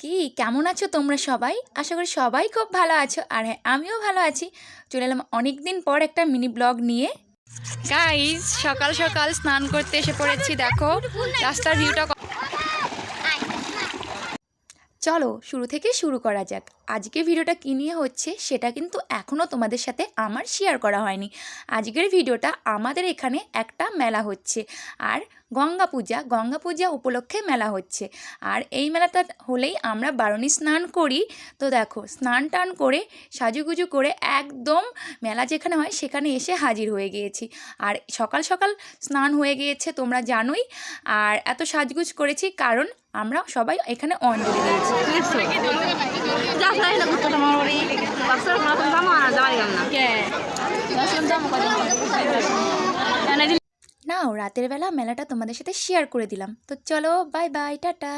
কি? কেমন আছো তোমরা সবাই? আশা করি সবাই খুব ভালো আছো। আর হ্যাঁ আমিও ভালো আছি। চলে এলাম অনেক দিন পর একটা মিনি ব্লগ নিয়ে। গাইজ সকাল সকাল স্নান করতে এসে পড়েছি, দেখো। রাস্তার ভিউটা চলো শুরু থেকে শুরু করা যাক। আজকে ভিডিওটা কী নিয়ে হচ্ছে সেটা কিন্তু এখনও তোমাদের সাথে আমার শেয়ার করা হয়নি। আজকের ভিডিওটা আমাদের এখানে একটা মেলা হচ্ছে আর গঙ্গা পূজা গঙ্গা পূজা উপলক্ষে মেলা হচ্ছে। আর এই মেলাটা হলেই আমরা বারণী স্নান করি। তো দেখো, স্নান টান করে, সাজুগুজু করে একদম মেলা যেখানে হয় সেখানে এসে হাজির হয়ে গিয়েছি। আর সকাল সকাল স্নান হয়ে গিয়েছে তোমরা জানোই। আর এত সাজগুজ করেছি কারণ আমরা সবাই এখানে অঞ্জলি দিয়েছি নাও রাতের বেলা মেলাটা তোমাদের সাথে শেয়ার করে দিলাম। তো চলো বাই বাই টাটা।